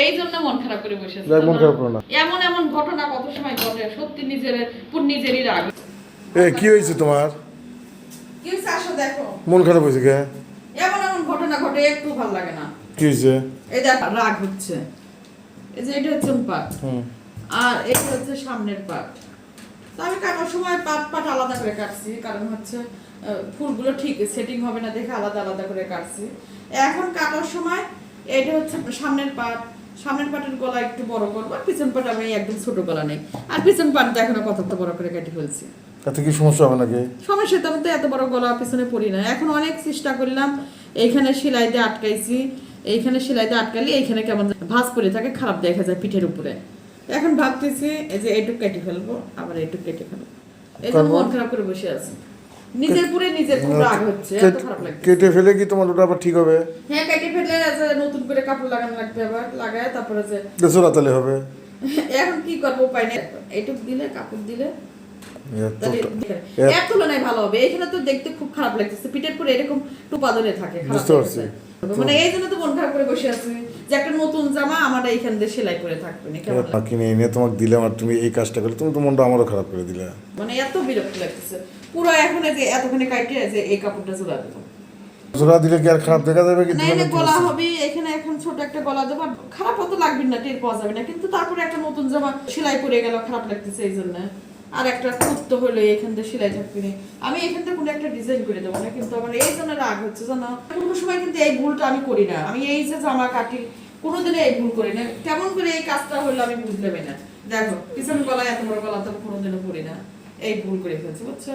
এই জন্য মন খারাপ করে বসে মন খারাপ না। এমন এমন ঘটনা কত সময় ঘটে? সত্যি নিজের পুর নিজেরই রাগ। এ কি হয়েছে তোমার? কি হয়েছে আসো দেখো। মন খারাপ হয়েছে কে? এমন এমন ঘটনা ঘটে একটু ভালো লাগে না। কি হয়েছে? এই দেখো রাগ হচ্ছে। এই যে এটা হচ্ছে পাট আর এটা হচ্ছে সামনের পাট তো আমি কাটার সময় পাট পাট আলাদা করে কাটছি? কারণ হচ্ছে ফুলগুলো ঠিক সেটিং হবে না দেখে আলাদা আলাদা করে কাটছি। এখন কাটার সময় এটা হচ্ছে সামনের পাট সামনের পাটের গলা একটু বড় করব আর পিছন পাট আমি একদম ছোট গলা নেই। আর পিছন পাট দেখো না কতটা বড় করে কেটে ফেলছি। তাতে কি সমস্যা হবে নাকি? সমস্যা তো আমি তো এত বড় গলা পিছনে পড়ি না। এখন অনেক চেষ্টা করলাম এইখানে সেলাই দিয়ে আটকাইছি এইখানে সেলাই দিয়ে আটকালে এইখানে কেমন ভাঁজ পড়ে থাকে খারাপ দেখা যায় পিঠের উপরে। এখন ভাবতেছি এই যে এইটুক কেটে ফেলব আবার এইটুক কেটে ফেলব। এই জন্য মন খারাপ করে বসে আছি। নিজের পুরে নিজের খুব রাগ হচ্ছে এত খারাপ লাগছে। কেটে ফেলে কি তোমার ওটা আবার ঠিক হবে? হ্যাঁ কেটে ফেলে নতুন করে কাপড় লাগানো লাগবে আবার লাগায় তারপরে যে তাহলে হবে। এখন কি করব উপায় নেই। এইটুক দিলে কাপড় দিলে। এর তুলনায় ভালো হবে। এখানে তো দেখতে খুব খারাপ লাগতেছে। পিঠের পরে এরকম টুপা থাকে খারাপ। মানে এই জন্য তো মন খারাপ করে বসে আছি যে একটা নতুন জামা আমার এইখান দিয়ে সেলাই করে থাকবে না কিনে এনে তোমাকে দিলাম আর তুমি এই কাজটা করলে তুমি তো মনটা আমারও খারাপ করে দিলে। মানে এত বিরক্ত লাগতেছে। পুরো এখন এই যে এতখানি কাটে যে এই কাপড়টা জোড়া দেবো। জোড়া দিলে কি আর খারাপ দেখা যাবে কি? না দিলে গলা হবে এখানে এখন ছোট একটা গলা দেবো খারাপ হতো লাগবে না টের পাওয়া যাবে না কিন্তু তারপরে একটা নতুন জামা সেলাই পরে গেল খারাপ লাগতেছে এই জন্য। আর একটা কুর্তো হলো এখান থেকে সেলাই থাকবে আমি এখান থেকে কোনো একটা ডিজাইন করে দেবো না কিন্তু আমার এই জন্য রাগ হচ্ছে জানো? কোনো সময় কিন্তু এই ভুলটা আমি করি না। আমি এই যে জামা কাটি কোনোদিনই এই ভুল করি না। কেমন করে এই কাজটা হলো আমি বুঝলাম না। দেখো পিছন গলায় এত বড় গলা তো কোনোদিনও করি না। এই ভুল করে ফেলছি বুঝছ?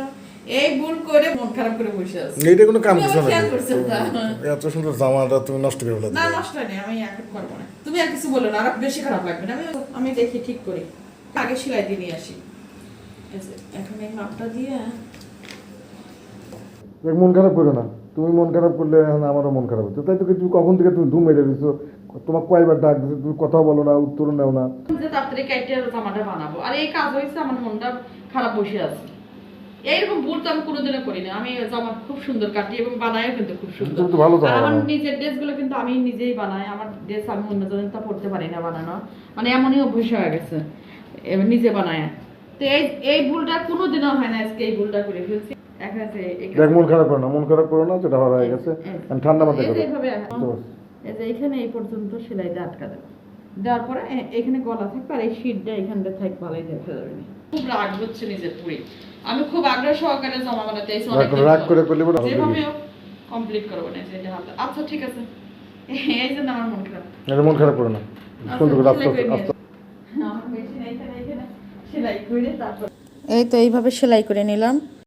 এই ভুল করে মন খারাপ করে বসে আছি। এইটা কোনো কাম কিছু না খেয়াল করছ না? এত সুন্দর জামাটা তুমি নষ্ট করে ফেলে না নষ্ট নেই আমি এখন করব না। তুমি আর কিছু বলো না আর বেশি খারাপ লাগবে না। আমি আমি দেখি ঠিক করি। আগে সেলাই দিয়ে নিয়ে আসি। এখন এই মাপটা দিয়ে। দেখ, মন খারাপ করো না। তুমি মন খারাপ করলে এখন আমারও মন খারাপ হচ্ছে। তাই তো কি তুমি কখন থেকে তুমি ধুম মেরে দিছো? তোমার কয়বার ডাক দিচ্ছে তুমি কথা বলো না উত্তর নেও না। তাড়াতাড়ি কাইটে জামাটা বানাবো। আর এই কাজ হয়েছে আমার মনটা খারাপ বসে আছে। এইরকম ভুল তো আমি কোনোদিনও করি না আমি জামা খুব সুন্দর কাটি এবং বানাইও কিন্তু খুব সুন্দর। আমার নিজের ড্রেসগুলো কিন্তু আমি নিজেই বানাই। আমার ড্রেস আমি অন্যজনের তা পড়তে পারি না বানানো। মানে এমনই অভ্যেস হয়ে গেছে। নিজে বানায়। তো এই এই ভুলটা কোনোদিনও হয় না আজকে এই ভুলটা করে ফেলছি। এখন এই দেখ মন খারাপ করো না মন খারাপ করো না যেটা ভালো হয়ে গেছে। ঠান্ডা মাথায় করো যে এইভাবে এখন- বুঝতে পারছি। এই যে এখানে এই পর্যন্ত সেলাইটা আটকা দেবো। দেওয়ার পরে এখানে গলা থাকবে আর এই শীটটা এখানটা থাকবে ভালোই দেখা যাবে না খুব রাগ হচ্ছে নিজের পুরি আমি খুব আগ্রহ সহকারে জমা বানাতে অনেক রাগ করে করলে বড় হবে যেভাবে কমপ্লিট করব না হাতে আচ্ছা ঠিক আছে। এই যে আমার মন খারাপ। এটা মন খারাপ করো না। সুন্দর করে আস্তে আস্তে আস্তে। আমার মেশিন এইখানে এইখানে সেলাই করে তারপর এই তো এইভাবে সেলাই করে নিলাম।